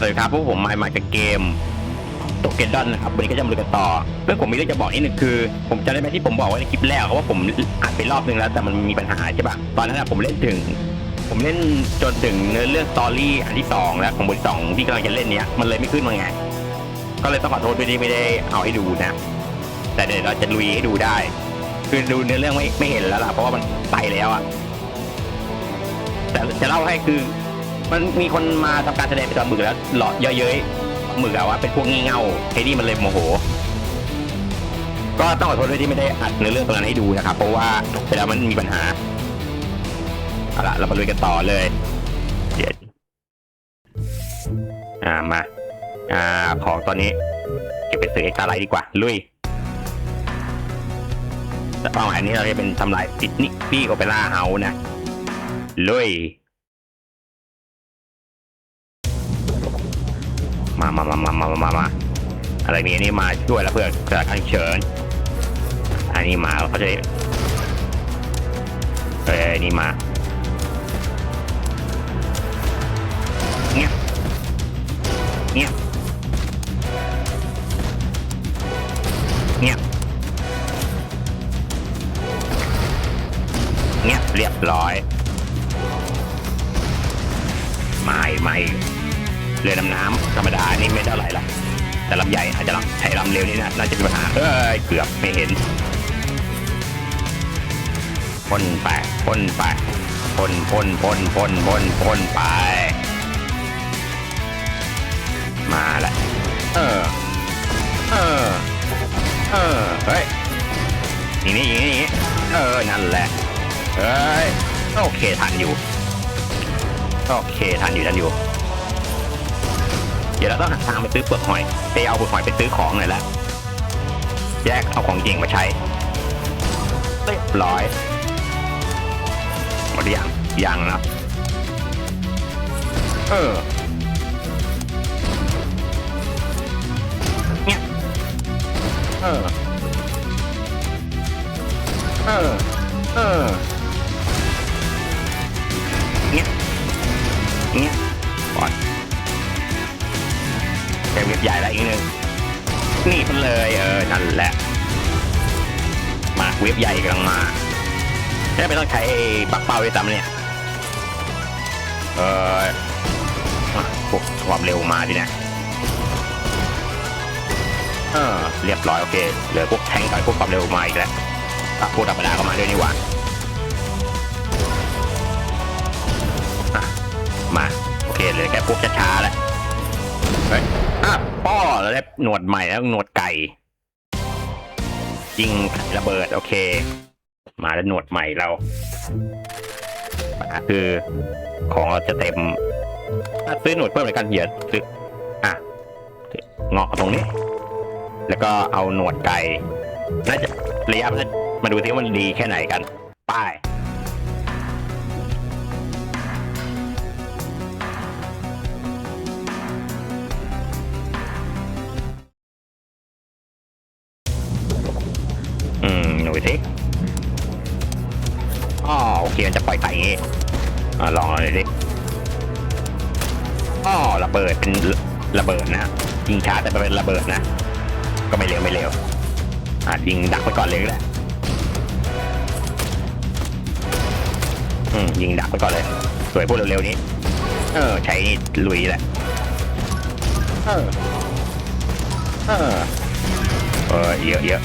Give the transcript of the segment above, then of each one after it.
สวัสดีครับพวกผมมามาจากเกมตกเกนดอนนะครับวันนี้ก็จะมาดูกันต่อเรื่องผมมีเรื่องจะบอกนิดนึงคือ ผมจำได้ไหมที่ผมบอกไว้ในคลิปแรกว่าผมอัดไปรอบนึงแล้ว แต่มันมีปัญหาใช่ปะตอนนั้นผมเล่นถึง ผมเล่นจนถึงเนื้อเรื่องสตอรี่อันที่สองแล้วของบทสองที่กำลังจะเล่นเนี้ยมันเลยไม่ขึ้นมาไง ก็เลยต้องขอโทษด้วยที่ไม่ได้เอาให้ดูนะ แต่เดี๋ยวเราจะลุยให้ดูได้ คือดูเนื้อเรื่องไม่ไม่เห็นแล้วล่ะเพราะว่ามันไปแล้วอะแต่จะเล่าให้คือ มันมีคนมาทำการแสดงเป็นตอนหมึกแล้วหลอดเยอะเย้ยหมึกอะว่าเป็นพวกงี่เง่าเฮดี้มันเลยโมโห ก็ต้องขอโทษด้วยที่ไม่ได้อัดเนื้อเรื่องตรงนั้นให้ดูนะครับ เพราะว่าเวลามันมีปัญหาเอาละเรามาลุยกันต่อเลยเดี๋ยวอ่ามาอ่าของตอนนี้เก็บไปซื้อเอ็กซ์ตาไลท์ดีกว่า ลุยแต่เป้าหมายนี้เราจะเป็นทำลายซิดนีย์ปี้โอเปร่าเฮาส์นะลุย มามามามามามามาอะไรนี้นี่มาช่วยแล้วเพื่อนกระทังเชิญอันนี้มาเขาจะเอ้ยนี่มาเงี้ยเงี้ยเงี้ยเงี้ยเรียบร้อยไม่ไม่ เรือดำน้ำธรรมดานี่ไม่เท่าไหร่ละแต่ลำใหญ่อาจจะลำใช้ลำเร็วนี่นะน่าจะมีปัญหาเอ้ยเกือบไม่เห็นพ่นไปพ่นไปพ่นพ่นพ่นพ่นพ่นพ่นไป มาละเออเออเออเฮ้ยอย่างนี้อย่างนี้นี้เออนั่นแหละเฮ้ยโอเคทันอยู่โอเคทันอยู่ทันอยู่ เดี๋ยวเราต้องหาทางไปซื้อเปลือกหอยไปเอาเปลือกหอยไปซื้อของหน่อยละแยกเอาของจริงมาใช้เรียบร้อยหมดยังยังนะเออเนี่ยเออ ปักเป้าด้วยซ้ำเนี่ยเออพวกความเร็วมาดิเนี่ยเออเรียบร้อยโอเคเหลือพวกแทงกับพวกความเร็วมาอีกแล้วพวกธรรมดาก็มาด้วยนี่หว่าอมาโอเคเหลือแค่พวกช้าๆแล้วเฮ้ยอะป้อแล้วหนวดใหม่แล้วหนวดไก่ยิงระเบิดโอเค มาแล้วหนวดใหม่เรา ปัญหาคือ ของเราจะเต็มซื้อหนวดเพิ่มเลยกันเหียซื้ออะเงาะตรงนี้ แล้วก็เอาหนวดไก่น่าจะระยะมันมาดูซิว่ามันดีแค่ไหนกัน ไป บิดนะยิงช้าแต่เป็นระเบิดนะ ก็ไม่เร็วไม่เร็วอะยิงดักไปก่อนเลยก็ได้อืมยิงดักไปก่อนเลย สวยพวกเร็วๆนี้ เออ ใช้นี่ลุยแหละเออเออเออเยอะเยอะ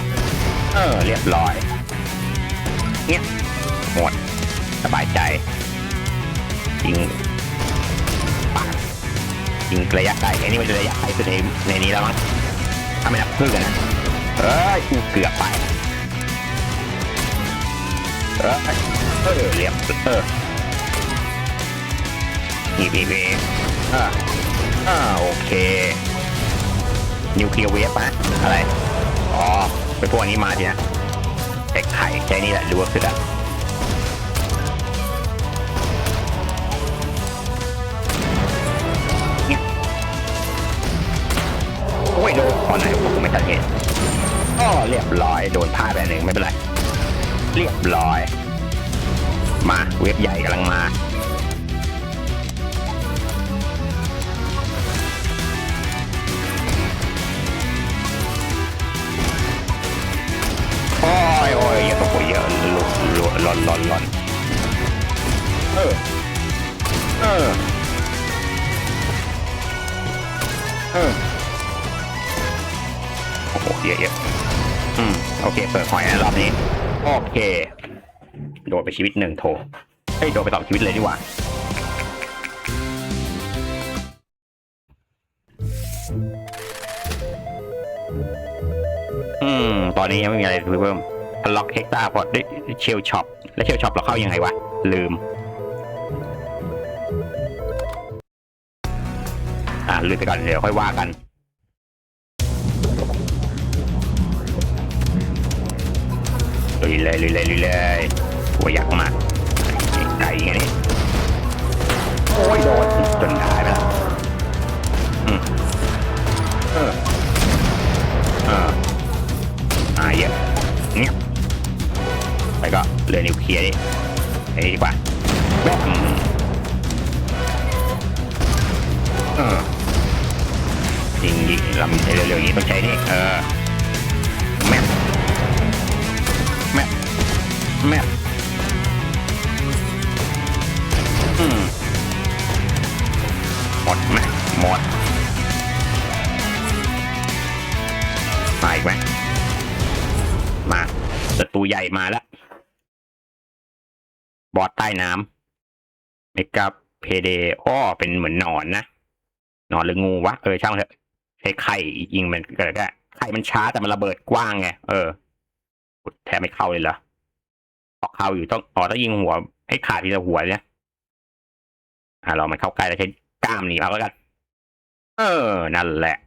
เออ เรียบร้อยเนี่ยหมด สบายใจยิง ยิงระยะไกลไอ้นี่มันจะระยะไกลสุดในในนี้แล้วมั้งถ้าไม่นับเพึ่งกันนะเอ้ยกูเกือบไปเออเออเรียบเออนี่บีบีอ่าอ่าโอเคนิวเคลียร์เวฟนะอะไร อ๋อไปพวกอันนี้มาทีนะไอ้ไข่ใช้นี่แหละดูว่าสุดอะ เรียบร้อยโดนพลาดไปหนึ่งไม่เป็นไร เรียบร้อย มาเว็บใหญ่กำลังมา โอ้ยโอ้ยอย่าตกไปเยอะลุกลุกลอนลอนลอนเออ เออ เออ โอ้ยเยอะ อืมโอเค เปิดหอยนะรอบนี้ โอเค โดนไปชีวิตหนึ่งโถเฮ้ยโดนไปสองชีวิตเลยดีกว่าอืม ตอนนี้ยังไม่มีอะไรเพิ่มล็อกเฮกตาพอได้เชลช็อป แล้วเชลช็อปเราเข้ายังไงวะ ลืม อ่าลืมไปก่อนเดี๋ยวค่อยว่ากัน ลุยเลยลุยเลยลุยเลยหัวยักษ์มาไก่ไงนี่โอ้ยโดนจนได้ไปแล้วอืมเออเอออ่าเยอะเงี้ยไปก็เรือนิวเคลียร์ดิไอ้นี่ดีกว่าแม่อืมเออยิงยิงลำเร็วๆอย่างนี้ต้องใช้นี่เออ แม่หมดไหมหมดมาอีกไหมมาศัตรูใหญ่มาแล้ว บอสใต้น้ำเมกาเพเดอ้อเป็นเหมือนหนอนนะ หนอนหรืองูวะ เออช่างเถอะใช้ไข่ยิงมันกิดได้ไข่มันช้าแต่มันระเบิดกว้างไง เออแทบไม่เข้าเลยเหรอ พอเข้าอยู่ต้องอ๋อต้องยิงหัว ให้ขาดทีละหัวเนี่ยอ่าเรามันเข้าใกล้แล้วใช้กล้ามหนีเอาแล้วกันเออ นั่นแหละ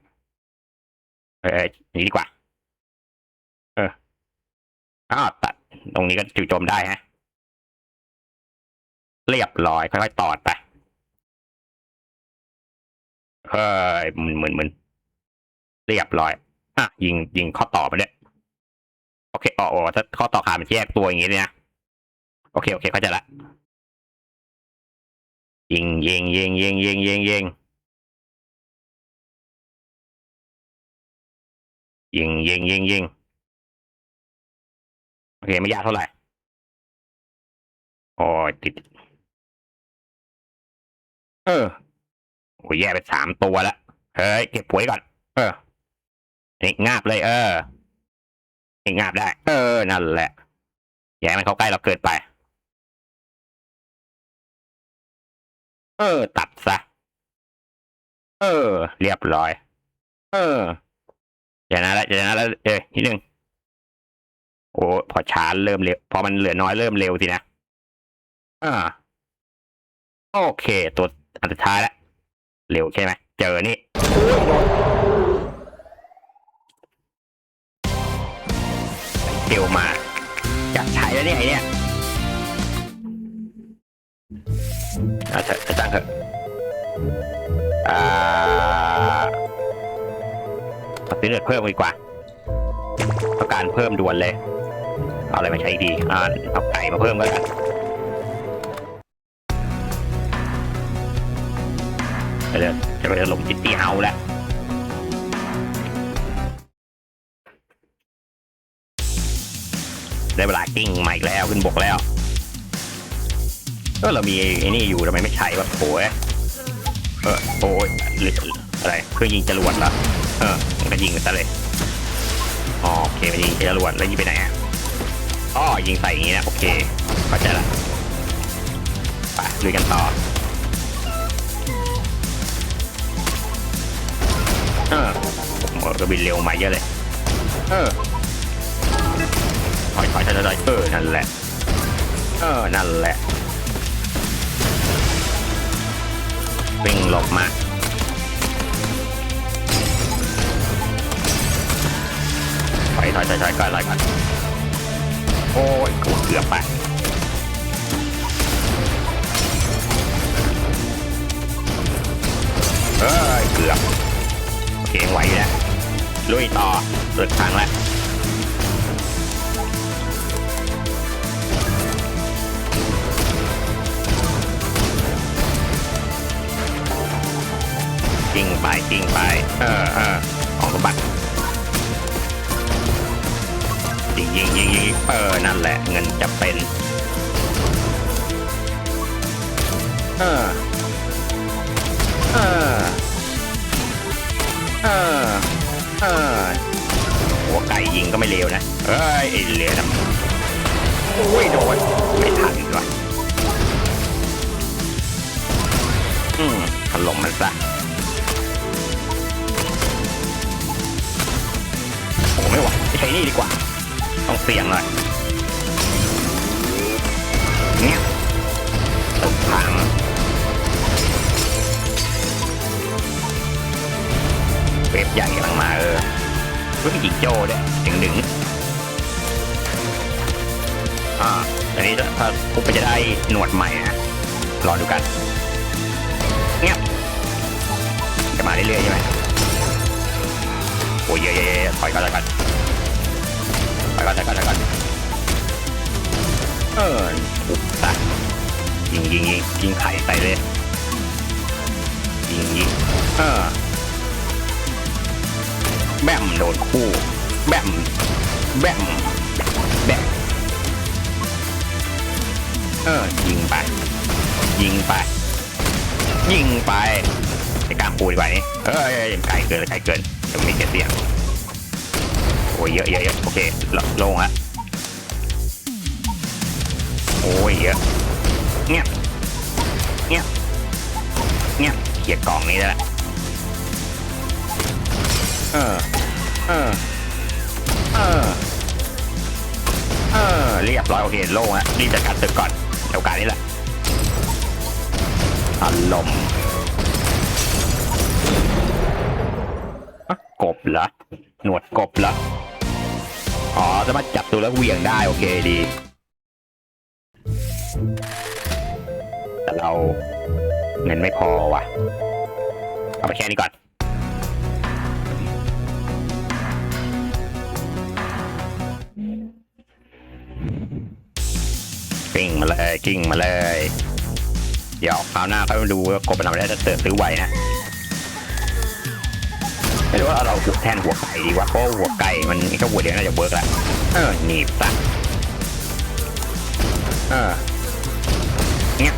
เออหนีดีกว่า เอออ้าวตัด ตรงนี้ก็จู่โจมได้ฮะ เรียบร้อย ค่อยๆตอดไปเฮ้ยเหมือนเหมือนเหมือนเรียบร้อย อะ ยิงยิงข้อต่อไปเนี่ย โอเคอ๋ออ๋อถ้าข้อต่อขามันแยกตัวอย่างงี้เนี่ย โอเคโอเคเข้าใจละยิงยิงยิงยิงยิงยิงยิงยิงยิงยิงยิงโอเคไม่ยากเท่าไหร่โอ้ยติด เออโอ้ยแย่ไปสามตัวแล้วเฮ้ยเก็บปุ๋ยก่อน เออนี่งาบเลย เออนี่งาบได้ เออ นั่นแหละอย่าให้มันเข้าใกล้เราเกินไป เออ ตัดซะ เออ เรียบร้อย เอออย่างนั้นละอย่างนั้นละเออนิดนึงโอ้พอช้าเริ่มเร็ว พอมันเหลือน้อยเริ่มเร็วสินะ อ่า โอเค ตัวอันสุดท้ายแล้วเร็วใช่ไหม เจอนี่เร็วมาอยากใช้แล้วเนี่ยไอเนี่ย อาเถอะเอาจังเถอะอ่าเอาซื้อเลือดเพิ่มดีกว่าต้องการเพิ่มด่วนเลย เอาอะไรมาใช้ดีอ่าเอาไก่มาเพิ่มก็แล้วกันเดี๋ยวจะไปล่มจิตตี้เฮาแล้วได้เวลากิ้งใหม่อีกแล้วขึ้นบกแล้ว ก็เรามีไอ้นี่อยู่ทำไมไม่ใช้วะโอ้ยเออโอ้ยหรืออะไรเครื่องยิงจรวดเหรอเออมันก็ยิงไปซะเลยอ๋อโอเคมันยิงจรวดแล้วยิงไปไหนอะอ๋อยิงใส่อย่างงี้นะโอเคเข้าใจละไปลุยกันต่อเออหมดก็บินเร็วมาเยอะเลย เออถอยถอยถอยถอยเออนั่นแหละ เออนั่นแหละ วิ่งหลบมาถอยถอยถอยถอยก่อนถอยก่อนโอ้ยกูเกือบไปเอ้ยเกือบโอเคไหวแล้วลุยต่อเปิดทางแล้ว กิ่งไป เออเออของสมบัติยิงยิงยิงยิงเออนั่นแหละเงินจะเป็น เออ เออ เออ เออ หัวไก่ยิงก็ไม่เลวนะ เอ้ยไอ้เหลือนะอ้ยโดนไม่ทันด้วยอืมถล่มมันซะ ใช้นี่ดีกว่า ต้องเสี่ยงหน่อยเนี่ยตึกพังเว็บใหญ่กำลังมาเออเฮ้ยจิงโจ้ด้วยดึงดึงอ่าอันนี้ถ้าปุ๊บไปจะได้หนวดใหม่นะรอดูกันเงียบจะมาเรื่อยๆใช่ไหมโอ้ยเยอะๆถอยก่อนถอยก่อน ถอยก่อนถอยก่อนถอยก่อนเออปุบตะยิงยิงยิงยิงไข่ใส่เลยยิงยิงเออแบมโดนคู่ แบมแบมแบมเออยิงไป ยิงไป ยิงไปไอ้กลางปูดีกว่านี่เอ้ยไกลเกินไกลเกินเดี๋ยวมีแค่เสียง ยเยอะเยอะเยอะโอเคลโล่งละโอ้ยเยอะเงียบเงียบเงียบเขียดกล่องนี้แล้วแหละเออเออเออเออเรียบร้อยโอเคโล่งละรีบจัดการตึกก่อนโอกาสนี้แหละอารมณ์กบเหรอหนวดกบเหรอ อ๋อสามารถจับตัวแล้วเหวี่ยงได้โอเคดีแต่เราเงินไม่พอว่ะ เอาไปแค่นี้ก่อน กิ้งมาเลยกิ้งมาเลย เดี๋ยวคราวหน้าค่อยมาดูว่ากบมันทำอะไรถ้าเติร์ซื้อไวนะ ไม่รู้ว่าเราแทนหัวไก่ดีวะเพราะหัวไก่มันแค่หัวเดียวน่าจะเวิร์กแล้วเออหนีบซะเออเงียบ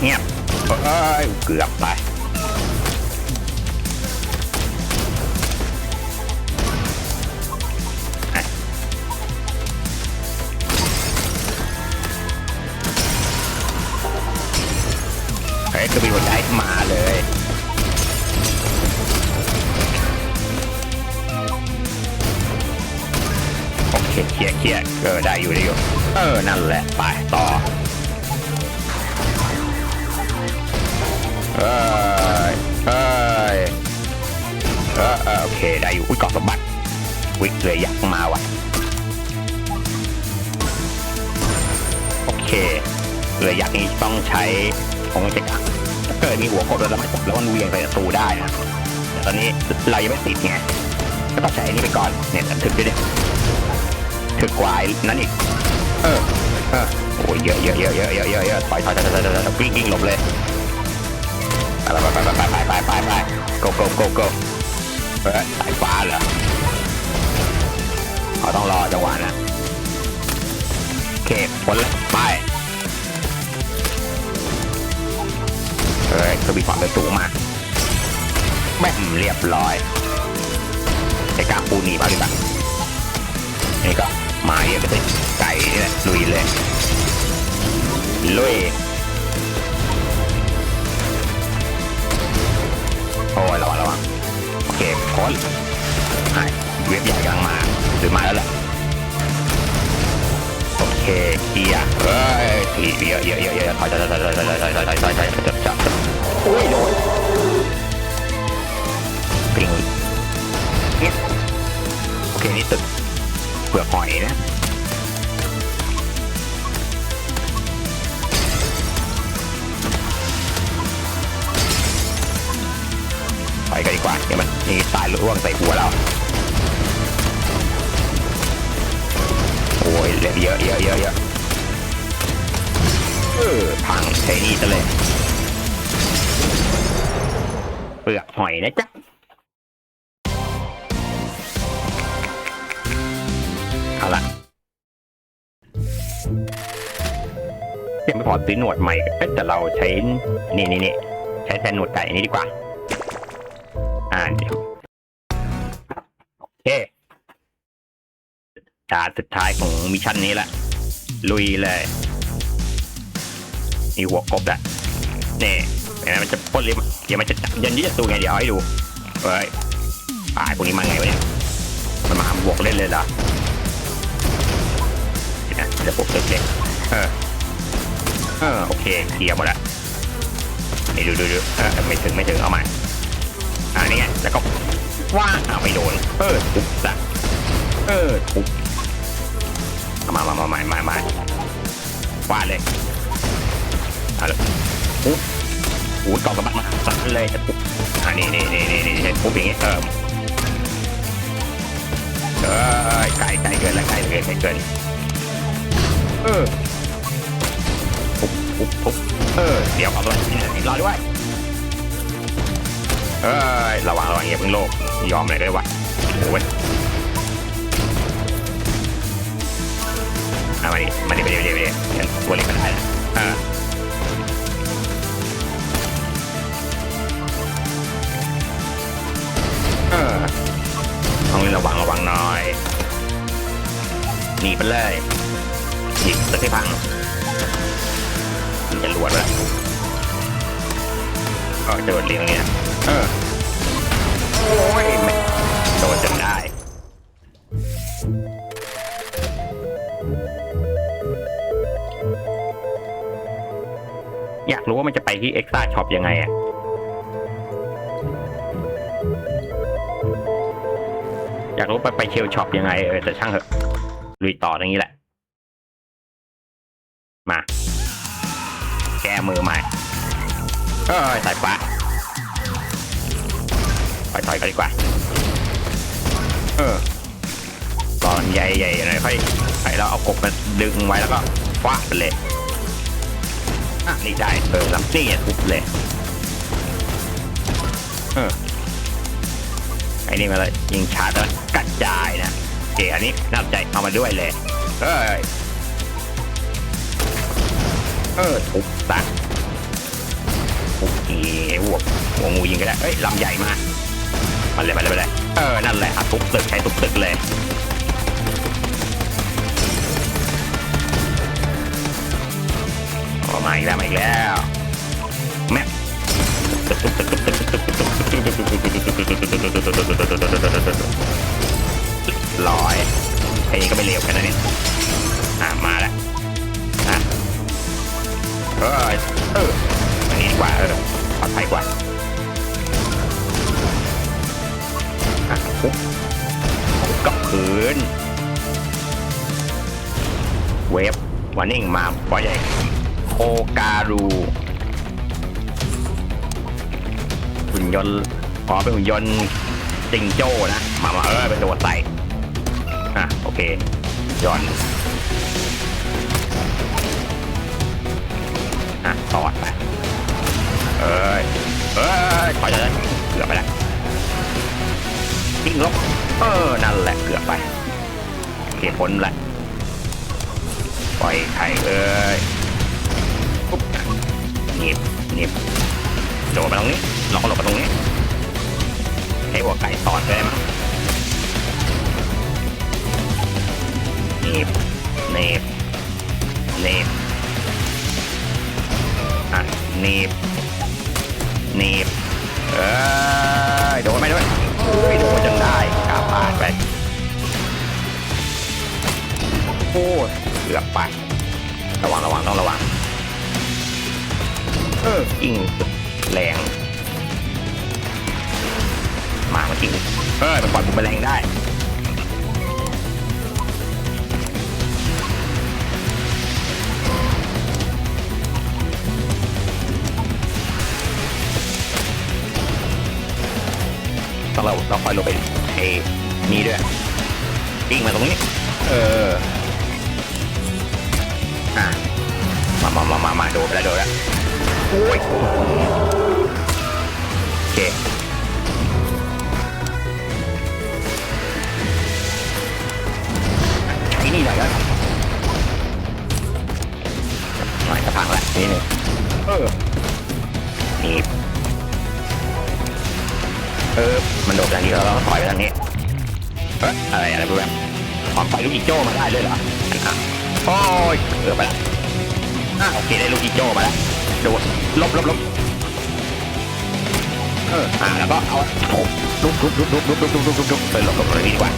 เงียบเอ้ยเกือบไปอะเฮ้ยคือมีหัวใจมาเลย โอเคเคลียร์เคลียร์เออได้อยู่ได้อยู่ เออ นั่นแหละ ไป ต่อ เอ้ยเอ้ยเออเออโอเคได้อยู่ อุ้ยกล่องสมบัติวิกเลยอยากมาว่ะ โอเคเลยอยากนี้ต้องใช้ของเจ็กอะถ้าเกิดมีหัวกบแล้วเราไม่จับแล้วมันเวียงใส่ประตูได้นะแต่ตอนนี้เรายังไม่ติดไงก็ต้องใช้อันนี้ไปก่อนเนี่ยถึงด้วยดิ ถึกกว่าไอ้นั่นอีกเออเออโอ้ยเยอะเยอะเยอะเยอะเยอะเยอะเยอะถอยถอยถอยถอยถอยถอยวิ่งวิ่งหลบเลยไปไปไปไปไปไปไปไป go go go go เออสายฟ้าเหรอเขาต้องรอจังหวะนะโอเคพ้นล้วไปเฮ้ยคือมีความเร็วสูงมากแม่มเรียบร้อยไอ้กาปูนีมาดีกว่านี่ก็ มาเยอะไปสิไก่นี่แหละลุยเลยลุยโอ้ยระวังระวังโอเคพ้นหายเว็บใหญ่กำลังมาหรือมาแล้วแหละโอเคเคลียร์เฮ้ยทีเยอะเยอะเยอะเยอะถอยถอยถอยถอยถอยถอยถอยถอยถอยถอยถอยจับจับโอ้ยโดนปิงเนี่ยโอเคนี่ตึก เปลือกหอยนะถอยกันดีกว่าเดี๋ยวมันนี่ตายร่วงใส่หัวเรา โอ้ยเหลยเยอะเยอะเยอะเยอะเออพังใช้นี่ซะเลย เปลือกหอยนะจ๊ะ ยังไม่พอซื้อหนวดใหม่เอ้ยแต่เราใช้นี่นี่นี่ใช้แทนหนวดไก่นี้ดีกว่า อ่าเดี๋ยวโอเคด่าสุดท้ายของมิชชั่นนี้แหละลุยเลยนี่หัวกบแหละนี่เห็นไหมมันจะพ่นเลยเดี๋ยวมันจะยันยี่จะตูไงเดี๋ยวเอาให้ดูเฮ้ยตายพวกนี้มาไงวะเนี่ยมันมาหาบวกเล่นเลยเหรอเดี๋ยวนะจะปลุกตึกเออ ออโอเคเคลียร์หมดละนี่ดูดูดูเออไม่ถึงไม่ถึงเอาใหม่อ่านี่ไงแล้วก็ว้าอ้าวไม่โดน เออทุบซะเออทุบเอามามามามามามาฟาดเลยเอาเลยปุ๊บโอ้ยกองกระบะมาสั่นเลยจะปุ๊บอ่านี่นี่นี่นี่นี่นี่ปุ๊บอย่างงี้เออเอยไกลไกลเกินแล้วไกลเกินไกลเกินเออ ปุ๊บปุ๊บเออเดี๋ยวเอาตัวนี้รอด้วยเอ้ยระวังระวังอย่าเพิ่งโลภยอมเลยได้วะโอ้ยเอามาดิมาดิมาดิมาดิมาดิฉันตัวเล็กก็ได้นะเออเออต้องระวังระวังหน่อยหนีไปเลยหยิงตึกให้พัง จะรวดแล้วก็จะโดนเลี้ยงเนี่ยเออโอ้ยไม่โดนจนได้อยากรู้ว่ามันจะไปที่เอ็กซ์ต a ช็อปยังไงอะอยากรู้ไปไปเชลช็อปยังไงเออแต่ช่างเถอะลุยต่ออย่างนี้แหละ มาแก้มือใหม่เอ้ยสายฟ้าไปถอยกันดีกว่า เออตอนใหญ่ๆหน่อยค่อยไปเราเอากบมาดึงไว้แล้วก็ฟาดไปเลยอะนี่ได้เออลำซี่ทุบเลยเออไอ้นี่มาเลยยิงชาร์จแล้วกระจายนะโอเคอันนี้น่าสนใจเอามาด้วยเลยเอ้ย เออทุบตักทุบทีหัวหัวงูยิงก็ได้เอ้ยลำใหญ่มากมาเลยมาเลยมาเลยเออนั่นแหละอะทุบตึกใช้ทุบตึกเลยออมาอีกแล้วมาอีกแล้วแม่ลอยไอ้นี่ก็ไม่เร็วแค่นั้นเองอะมาแล้วอะ เออเอออันนี้ดีกว่าเออปลอดภัยกว่าอะปุ๊บกับพื้นเวฟวันนิ่งมาบอยใหญ่โคการูหุ่นยนต์อ๋อเป็นหุ่นยนต์จิงโจ้นะ มามาเออเป็นตัวใส่อะโอเคย้อน อะตอดไปเอ้ยเอ้ยถอยเลยเกือบไปแล้วทิ้งลบเออนั่นแหละเกือบไปโอเคพ้นละปล่อยไข่เอ้ยปุ๊บหนีบหนีบโดดมาตรงนี้ลองหลบมาตรงนี้ให้หัวไก่ตอดได้มั้งหนีบหนีบหนีบ อะหนีบหนีบเอ้ยโดนไหมด้วยไม่โดนจนได้กาพลาดไปโอ้ยเกือบไประวังระวังต้องระวังเออกิ่งแรงมามากิ่งเออมันปล่อยบุมแมลงได้ ต้องเราเราคอยลงไปไอ้นี่ด้วยปิ้งมาตรงนี้ เออ อะ มามามามามาโดดไปแล้วโดดแล้วโอ้ยโอเคใช้นี่หน่อยแล้วหน่อยจะพังละนี่หนึ่งเออนี่ เออมันโดดทางนี้แล้วเราก็ถอยไปทางนี้เอ๊ะอะไรอะไรพวกแบบถอนไปลูกอีโจ้มาได้เลยเหรออะโอ้ยเออไปละอะโอเคได้ลูกอีโจ้มาแล้วโดดลบลบลบเอออ่าแล้วก็เอาทุบทุบทุบทุบทุบทุบทุบทุบทุบทุบทุบเออหลบหลบหลบดีกว่า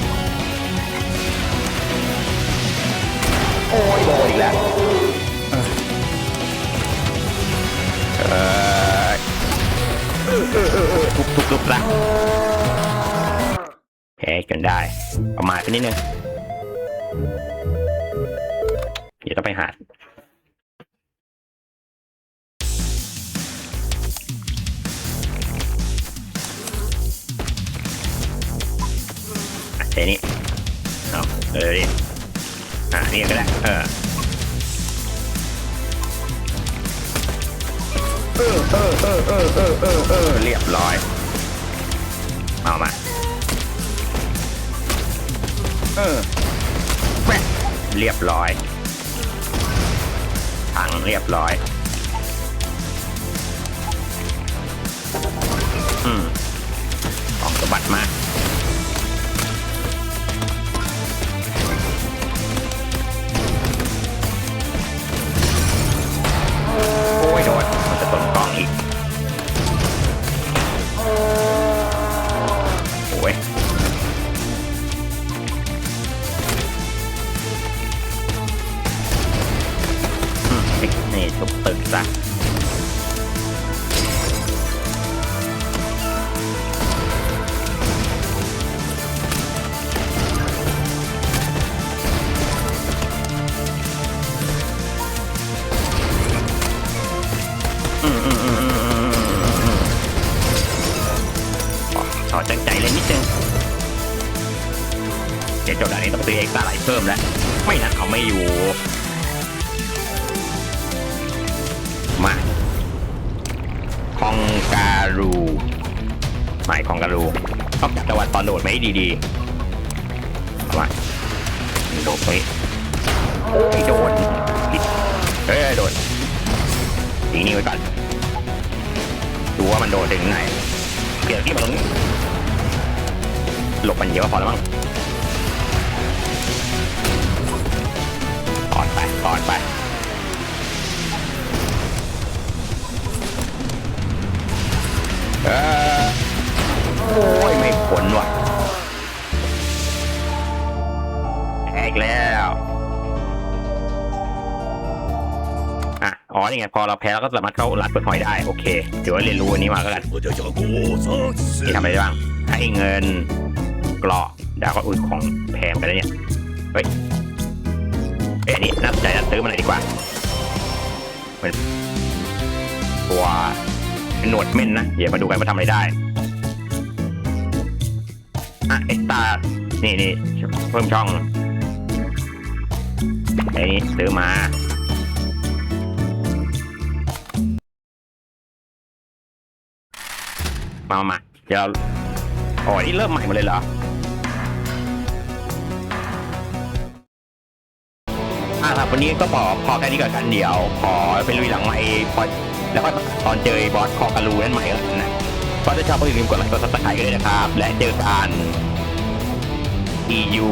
โอ้ยโดนอีกแล้วเออ ทุบทุบทุบละแพ้จนได้ ประมาณไปนิดนึง เดี๋ยวต้องไปหาอะเจนี่เอาเออดิอะนี่ก็ได้เออ ออเออเออเออเออเออเออเรียบร้อย เอามา เออแปะเรียบร้อยถังเรียบร้อย เอ็กซ์ตร้าไลท์เพิ่มแล้ว ไม่นั้นเอาไม่อยู่ มาคองการูหมายคองการูต้องจับจังหวัดตอนโดดไม่ให้ดีๆเอามาโดดไปโอ้ยโดนผิดเฮ้ยโดนทีนี้ไว้ก่อนดูว่ามันโดดถึงไหนเกี่ยวที่มาตรงนี้หลบมันเยอะพอแล้วมั้ง อนไปถอนไปโอ้ยไม่ผลว่ะแตกแล้วอะอ๋อนี่ไงพอเราแพ้เราก็สามารถเข้ารัดเปิดหอยได้โอเคเดี๋ยวเรียนรู้อันนี้มาแล้กันนี่ทำอะไรได้บ้างให้เงินกรอกดาวก็อุดของแพมกันแล้วเนี่ยเฮ้ย นี้น่าสนใจนะซื้อมาหน่อยดีกว่าเป็นตัวเป็นหนวดเม่นนะ เดี๋ยวมาดูกันว่าทำอะไรได้ อะเอ็กตานี่นี่เพิ่มช่องไอ้นี่ซื้อมามามามาเดี๋ยวเราอ๋อนี่เริ่มใหม่หมดเลยเหรอ อ่าครับวันนี้ก็พอพอแค่นี้ก่อนกันเดี๋ยว ขอไปลุยหลังใหม่พอแล้วก็ตอนเจอบอสคอกาลูนั่นใหม่แล้วนนะก็ถ้าชอบก็อย่าลืมกดไลค์กดซับสไครต์กันเลยนะครับ และเจอกัน EU